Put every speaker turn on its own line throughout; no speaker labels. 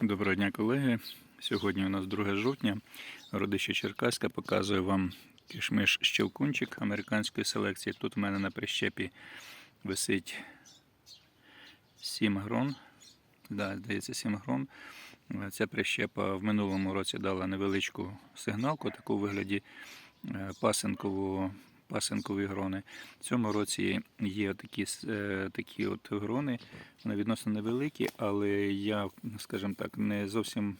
Доброго дня, колеги. Сьогодні у нас 2 жовтня. Родище Черкаська показує вам кишмиш щелкунчик американської селекції. Тут у мене на прищепі висить 7 грон. Да, здається, 7 грон. Ця прищепа в минулому році дала невеличку сигналку, таку у вигляді е, пасинкової грони. В цьому році є такі, е, такі от грони, вони відносно невеликі, але я, скажімо так, не зовсім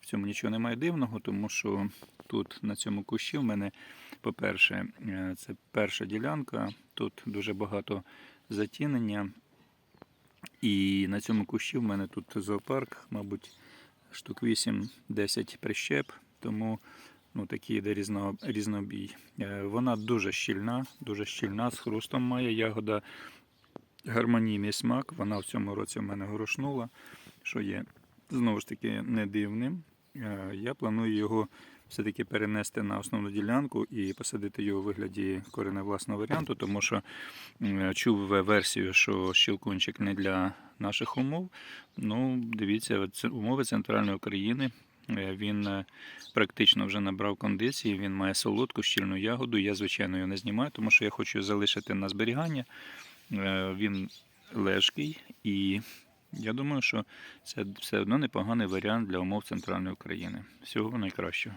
в цьому нічого немає дивного, тому що тут на цьому кущі в мене, по-перше, е, це перша ділянка, тут дуже багато затінення. І на цьому кущі в мене тут зоопарк, мабуть, штук 8-10 прищеп, тому ну, такий йде різно, різнобій. Е, Вона дуже щільна, дуже щільна, з хрустом має ягода гармонійний смак. Вона в цьому році в мене горошнула, що є знову ж таки не дивним. Е, Я планую його все-таки перенести на основну ділянку і посадити його у вигляді кореневласного варіанту, тому що чув версію, що щелкунчик не для наших умов. Ну, дивіться, це умови центральної України. Е, Він е, практично вже набрав кондиції, він має солодку, щільну ягоду. Я, звичайно, його не знімаю, тому що я хочу залишити на зберігання. Е, Він лежкий і я думаю, що це все одно непоганий варіант для умов центральної України. Всього найкращого.